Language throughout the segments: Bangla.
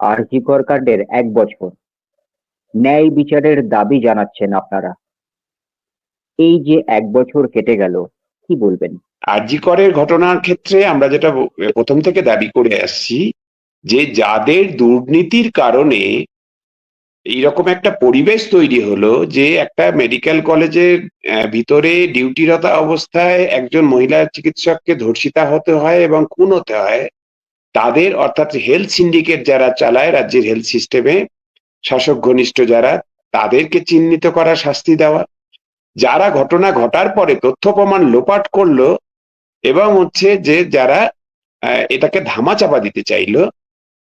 আরজিকর কাণ্ডের এক বছর। ন্যায় বিচারের দাবি জানাচ্ছেন আপনারা। এই যে এক বছর কেটে গেল, কি বলবেন? আরজিকরের ঘটনার ক্ষেত্রে আমরা যেটা প্রথম থেকে দাবি করে আসছি, যে যাদের দুর্নীতির কারণে এইরকম একটা পরিবেশ তৈরি হলো, যে একটা মেডিকেল কলেজের ভিতরে ডিউটিরত অবস্থায় একজন মহিলা চিকিৎসককে ধর্ষিতা হতে হয় এবং খুন হতে হয় তাদের অর্থাৎ হেলথ সিন্ডিকেট যারা চালায় রাজ্যের হেলথ সিস্টেমে শাসক ঘনিষ্ঠ যারা, তাদেরকে চিহ্নিত করা শাস্তি দেওয়া। যারা ঘটনা ঘটার পরে তথ্য প্রমাণ লোপাট করল এবং হচ্ছে যে যারা এটাকে ধামাচাপা দিতে চাইলো,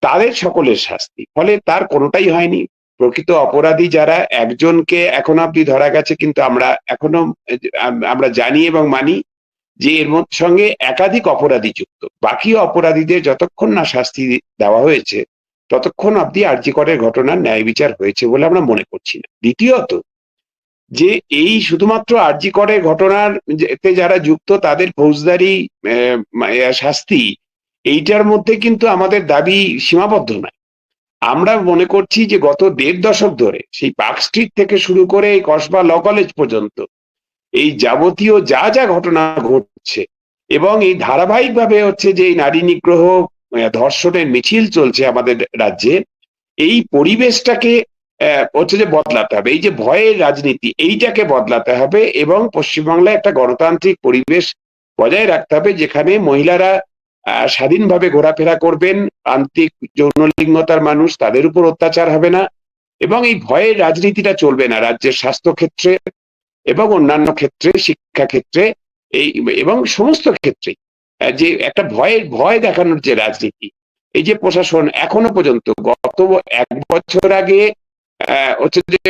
তাদের সকলের শাস্তি। ফলে তার কোনোটাই হয়নি। প্রকৃত অপরাধী যারা, একজনকে এখন অব্দি ধরা গেছে, কিন্তু আমরা এখনও, আমরা জানি এবং মানি যে এর সঙ্গে একাধিক অপরাধী যুক্ত। বাকি অপরাধীদের যতক্ষণ না শাস্তি দেওয়া হয়েছে, ততক্ষণ অব্দি আর্যিকরের ঘটনার ন্যায় বিচার হয়েছে বলে আমরা মনে করছি না। দ্বিতীয়ত, যে এই শুধুমাত্র আর্যিকরের ঘটনার যারা যুক্ত, তাদের ফৌজদারি শাস্তি, এইটার মধ্যে কিন্তু আমাদের দাবি সীমাবদ্ধ নয়। আমরা মনে করছি যে গত দেড় দশক ধরে সেই পার্ক স্ট্রিট থেকে শুরু করে এই কসবা ল কলেজ পর্যন্ত এই যাবতীয় যা যা ঘটনা ঘটছে এবং এই ধারাবাহিকভাবে হচ্ছে যে এই নারী নিগ্রহ ধর্ষণের মিছিল চলছে আমাদের রাজ্যে, এই পরিবেশটাকে হচ্ছে যে বদলাতে হবে। এই যে ভয়ের রাজনীতি, এইটাকে বদলাতে হবে এবং পশ্চিমবাংলায় একটা গণতান্ত্রিক পরিবেশ বজায় রাখতে হবে যেখানে মহিলারা স্বাধীনভাবে ঘোরাফেরা করবেন প্রান্তিক যৌনলিঙ্গতার মানুষ, তাদের উপর অত্যাচার হবে না এবং এই ভয়ের রাজনীতিটা চলবে না রাজ্যের স্বাস্থ্য ক্ষেত্রে এবং অন্যান্য ক্ষেত্রে শিক্ষা ক্ষেত্রে এই এবং সমস্ত ক্ষেত্রে যে একটা ভয়ের ভয় দেখানোর যে রাজনীতি, এই যে প্রশাসন এখনও পর্যন্ত, গত এক বছর আগে হচ্ছে যে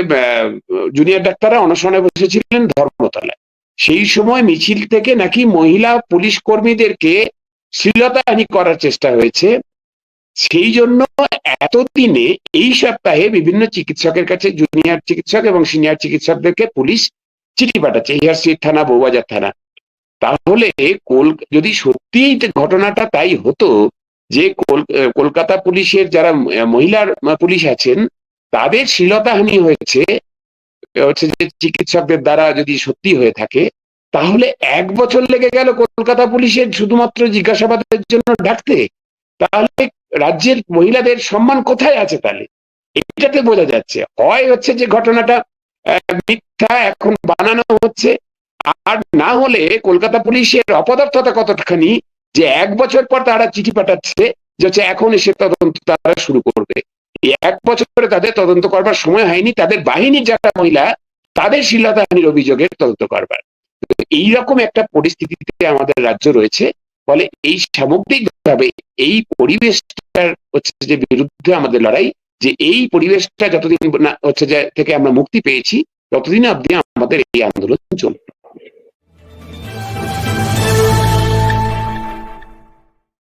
জুনিয়র ডাক্তাররা অনশনে বসেছিলেন ধর্মতলায়। সেই সময় মিছিল থেকে নাকি মহিলা পুলিশ কর্মীদেরকে শ্লীলতাহানি করার চেষ্টা হয়েছে। সেই জন্য এতদিনে, এই সপ্তাহে বিভিন্ন চিকিৎসকের কাছে জুনিয়র চিকিৎসক এবং সিনিয়র চিকিৎসকদেরকে পুলিশ চিঠি পাঠাচ্ছে হিয়ার স্ট্রিট থানা, বৌবাজার থানা। তাহলে কোল, যদি সত্যি ঘটনাটা তাই হতো, যে কলকাতা পুলিশের যারা মহিলার পুলিশ আছেন, তাদের শ্লীলতাহানি হয়েছে হচ্ছে যে চিকিৎসকদের দ্বারা যদি সত্যি হয়ে থাকে, তাহলে এক বছর লেগে গেল কলকাতা পুলিশের শুধুমাত্র জিজ্ঞাসাবাদের জন্য ডাকতে। তাহলে রাজ্যের মহিলাদের সম্মান কোথায় আছে তাহলে? এটাতে বোঝা যাচ্ছে। হয় হচ্ছে যে ঘটনাটা মিথ্যা এখন বানানো হচ্ছে। আর না হলে কলকাতা পুলিশের অপদার্থতা কতখানি যে এক বছর পর তারা চিঠি পাঠাচ্ছে যে হচ্ছে এখন এসে তদন্ত তারা শুরু করবে। এক বছরে তাদের তদন্ত করবার সময় হয়নি, তাদের বাহিনীর যারা মহিলা, তাদের শিলতাহানির অভিযোগের তদন্ত করবার। এইরকম একটা পরিস্থিতিতে আমাদের রাজ্য রয়েছে। ফলে এই সামগ্রিকভাবে এই পরিবেশটার হচ্ছে যে বিরুদ্ধে আমাদের লড়াই যে এই পরিবেশটা যতদিন না হচ্ছে যে থেকে আমরা মুক্তি পেয়েছি, ততদিন অব্দি আমাদের এই আন্দোলন চলবে।